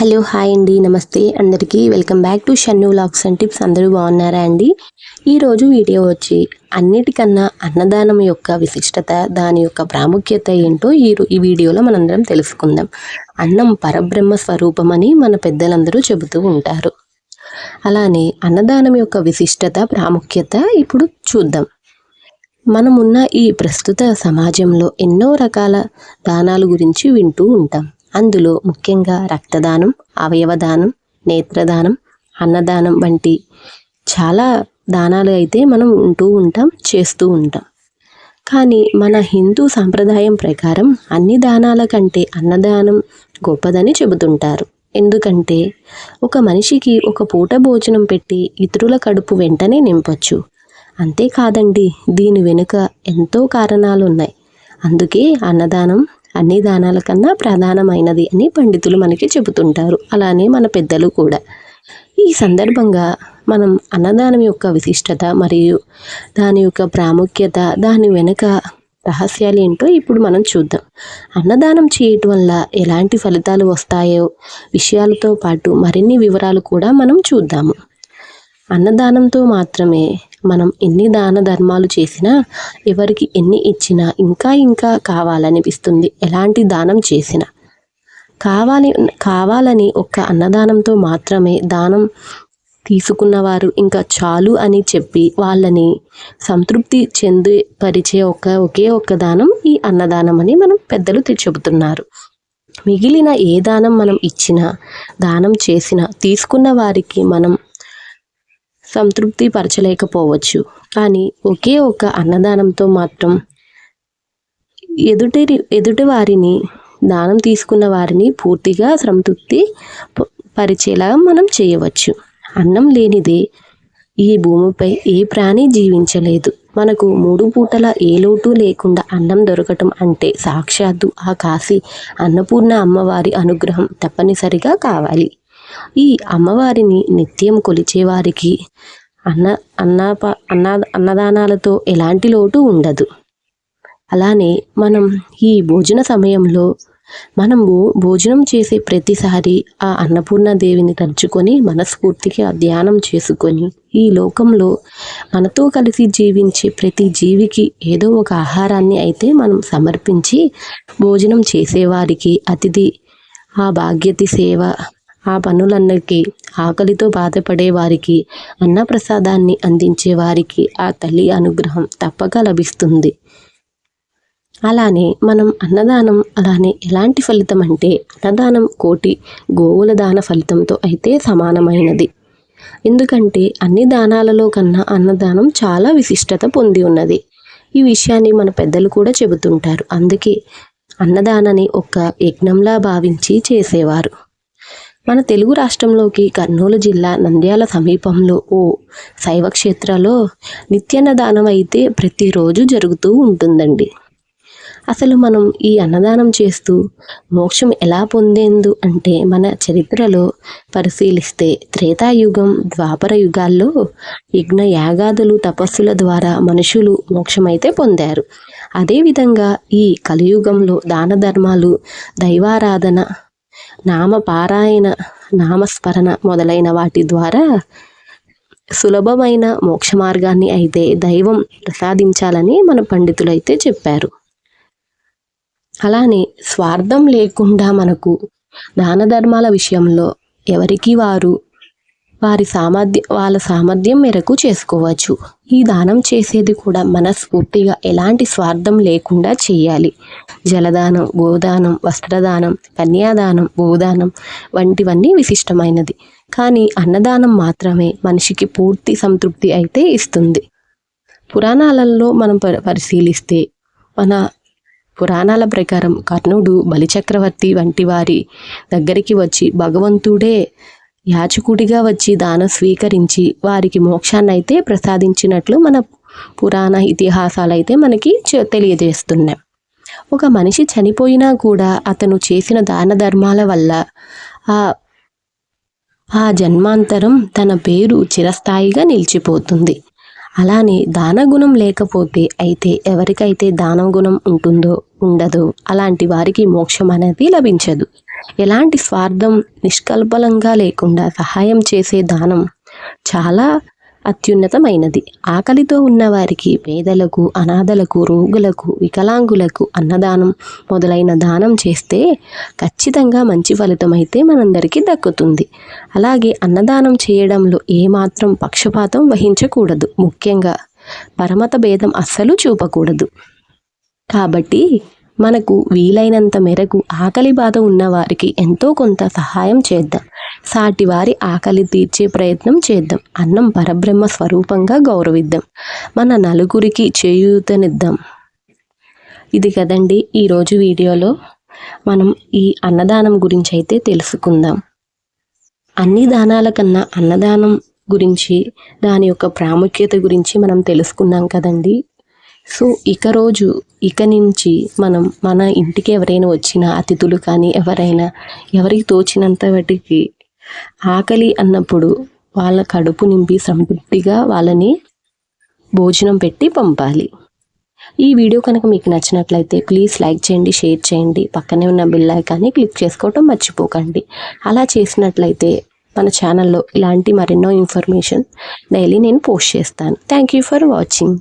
Hello hi అండి. నమస్తే. అందరికీ welcome back to Shannu vlogs and tips. అందరూ బాగున్నారా అండి? ఈరోజు వీడియో వచ్చి అన్నిటికన్నా అన్నదానం యొక్క విశిష్టత దాని యొక్క ప్రాముఖ్యత ఏంటో ఈ ఈ వీడియోలో మనందరం తెలుసుకుందాం. అన్నం పరబ్రహ్మ స్వరూపం అని మన పెద్దలందరూ చెబుతూ ఉంటారు. అలానే అన్నదానం యొక్క విశిష్టత ప్రాముఖ్యత ఇప్పుడు చూద్దాం. మనమున్న ఈ ప్రస్తుత సమాజంలో ఎన్నో రకాల దానాల గురించి వింటూ ఉంటాం. అందులో ముఖ్యంగా రక్తదానం అవయవదానం నేత్రదానం అన్నదానం వంటి చాలా దానాలు అయితే మనం ఉంటూ ఉంటాం చేస్తూ ఉంటాం. కానీ మన హిందూ సాంప్రదాయం ప్రకారం అన్ని దానాల కంటే అన్నదానం గొప్పదని చెబుతుంటారు. ఎందుకంటే ఒక మనిషికి ఒక పూట భోజనం పెట్టి ఇతరుల కడుపు వెంటనే నింపొచ్చు. అంతేకాదండి దీని వెనుక ఎంతో కారణాలు ఉన్నాయి అందుకే అన్నదానం అన్ని దానాల కన్నా ప్రధానమైనది అని పండితులు మనకి చెబుతుంటారు. అలానే మన పెద్దలు కూడా. ఈ సందర్భంగా మనం అన్నదానం యొక్క విశిష్టత మరియు దాని యొక్క ప్రాముఖ్యత దాని వెనుక రహస్యాలు ఏంటో ఇప్పుడు మనం చూద్దాం. అన్నదానం చేయటం వల్ల ఎలాంటి ఫలితాలు వస్తాయో విషయాలతో పాటు మరిన్ని వివరాలు కూడా మనం చూద్దాము. అన్నదానంతో మాత్రమే మనం ఎన్ని దాన ధర్మాలు చేసినా ఎవరికి ఎన్ని ఇచ్చినా ఇంకా ఇంకా కావాలనిపిస్తుంది. ఎలాంటి దానం చేసినా. కావాలి కావాలని ఒక్క అన్నదానంతో మాత్రమే దానం తీసుకున్నవారు ఇంకా చాలు అని చెప్పి వాళ్ళని సంతృప్తి చెంది పరిచే ఒక ఒకే ఒక్క దానం ఈ అన్నదానం అని మనం పెద్దలు చెబుతున్నారు. మిగిలిన ఏ దానం మనం ఇచ్చినా దానం చేసినా తీసుకున్న వారికి మనం సంతృప్తి పరచలేకపోవచ్చు కానీ ఒకే ఒక అన్నదానంతో మాత్రం ఎదుటి ఎదుటి వారిని దానం తీసుకున్న వారిని పూర్తిగా సంతృప్తి పరిచేలా మనం చేయవచ్చు. అన్నం లేనిదే ఈ భూమిపై ఏ ప్రాణి జీవించలేదు. మనకు మూడు పూటల ఏ లోటు లేకుండా అన్నం దొరకటం అంటే సాక్షాత్తు ఆ కాశీ అన్నపూర్ణ అమ్మవారి అనుగ్రహం తప్పనిసరిగా కావాలి. ఈ అమ్మవారిని నిత్యం కొలిచేవారికి అన్న అన్నప అన్న అన్నదానాలతో ఎలాంటి లోటు ఉండదు. అలానే మనం ఈ భోజన సమయంలో మనము భోజనం చేసే ప్రతిసారి ఆ అన్నపూర్ణ దేవిని తలుచుకొని మనస్ఫూర్తిగా ధ్యానం చేసుకొని ఈ లోకంలో మనతో కలిసి జీవించే ప్రతి జీవికి ఏదో ఒక ఆహారాన్ని అయితే మనం సమర్పించి భోజనం చేసేవారికి అతిథి ఆ భాగ్యతి సేవ ఆ పనులన్నకి ఆకలితో బాధపడే వారికి అన్నప్రసాదాన్ని అందించే వారికి ఆ తల్లి అనుగ్రహం తప్పక లభిస్తుంది. అలానే మనం అన్నదానం అలానే ఎలాంటి ఫలితం అంటే అన్నదానం కోటి గోవుల దాన ఫలితంతో అయితే సమానమైనది. ఎందుకంటే అన్ని దానాలలో కన్నా అన్నదానం చాలా విశిష్టత పొంది ఉన్నది. ఈ విషయాన్ని మన పెద్దలు కూడా చెబుతుంటారు. అందుకే అన్నదానాన్ని ఒక యజ్ఞంలా భావించి చేసేవారు. మన తెలుగు రాష్ట్రంలోకి కర్నూలు జిల్లా నంద్యాల సమీపంలో ఓ శైవ క్షేత్రలో నిత్యాన్నదానం అయితే ప్రతిరోజు జరుగుతూ ఉంటుందండి. అసలు మనం ఈ అన్నదానం చేస్తూ మోక్షం ఎలా పొందేందు అంటే మన చరిత్రలో పరిశీలిస్తే త్రేతాయుగం ద్వాపర యుగాల్లో యజ్ఞ యాగాదులు తపస్సుల ద్వారా మనుషులు మోక్షమైతే పొందారు. అదేవిధంగా ఈ కలియుగంలో దాన ధర్మాలు దైవారాధన నామపారాయణ నామస్మరణ మొదలైన వాటి ద్వారా సులభమైన మోక్ష మార్గాన్ని అయితే దైవం ప్రసాదించాలని మన పండితులు అయితే చెప్పారు. అలానే స్వార్థం లేకుండా మనకు దాన ధర్మాల విషయంలో ఎవరికి వారు వారి సామర్థ్యం వాళ్ళ సామర్థ్యం మేరకు చేసుకోవచ్చు. ఈ దానం చేసేది కూడా మనస్ఫూర్తిగా ఎలాంటి స్వార్థం లేకుండా చేయాలి. జలదానం గోదానం వస్త్రదానం కన్యాదానం భూదానం వంటివన్నీ విశిష్టమైనది. కానీ అన్నదానం మాత్రమే మనిషికి పూర్తి సంతృప్తి అయితే ఇస్తుంది. పురాణాలలో మనం ప- పరిశీలిస్తే మన పురాణాల ప్రకారం కర్ణుడు బలిచక్రవర్తి వంటి వారి దగ్గరికి వచ్చి భగవంతుడే యాచకుడిగా వచ్చి దానం స్వీకరించి వారికి మోక్షాన్ని అయితే ప్రసాదించినట్లు మన పురాణ ఇతిహాసాలైతే మనకి చె- తెలియజేస్తున్నాయి. ఒక మనిషి చనిపోయినా కూడా అతను చేసిన దాన ధర్మాల వల్ల ఆ ఆ జన్మాంతరం తన పేరు చిరస్థాయిగా నిలిచిపోతుంది. అలానే దాన గుణం లేకపోతే అయితే ఎవరికైతే దాన గుణం ఉంటుందో ఉండదో. అలాంటి వారికి మోక్షం అనేది లభించదు. ఎలాంటి స్వార్థం నిష్కల్పలంగా లేకుండా సహాయం చేసే దానం చాలా అత్యున్నతమైనది. ఆకలితో ఉన్నవారికి పేదలకు అనాథలకు రోగులకు వికలాంగులకు అన్నదానం మొదలైన దానం చేస్తే ఖచ్చితంగా మంచి ఫలితం అయితే మనందరికీ దక్కుతుంది. అలాగే అన్నదానం చేయడంలో ఏమాత్రం పక్షపాతం వహించకూడదు. ముఖ్యంగా పరమత భేదం అస్సలు చూపకూడదు. కాబట్టి మనకు వీలైనంత మేరకు ఆకలి బాధ ఉన్నవారికి ఎంతో కొంత సహాయం చేద్దాం. సాటి వారి ఆకలి తీర్చే ప్రయత్నం చేద్దాం. అన్నం పరబ్రహ్మ స్వరూపంగా గౌరవిద్దాం. మన నలుగురికి చేయూతనిద్దాం. ఇది కదండి ఈరోజు వీడియోలో మనం ఈ అన్నదానం గురించి అయితే తెలుసుకుందాం. అన్ని దానాల కన్నా అన్నదానం గురించి దాని యొక్క ప్రాముఖ్యత గురించి మనం తెలుసుకున్నాం కదండి. సో ఇక రోజు ఇక నుంచి మనం మన ఇంటికి ఎవరైనా వచ్చిన అతిథులు కానీ ఎవరైనా ఎవరికి తోచినంత వాటికి ఆకలి అన్నప్పుడు వాళ్ళ కడుపు నింపి సంతృప్తిగా వాళ్ళని భోజనం పెట్టి పంపాలి. ఈ వీడియో కనుక మీకు నచ్చినట్లయితే ప్లీజ్ లైక్ చేయండి షేర్ చేయండి. పక్కనే ఉన్న బిల్ ఐకాన్ని క్లిక్ చేసుకోవటం మర్చిపోకండి. అలా చేసినట్లయితే మన ఛానల్లో ఇలాంటి మరెన్నో ఇన్ఫర్మేషన్ డైలీ నేను పోస్ట్ చేస్తాను. Thank you for watching.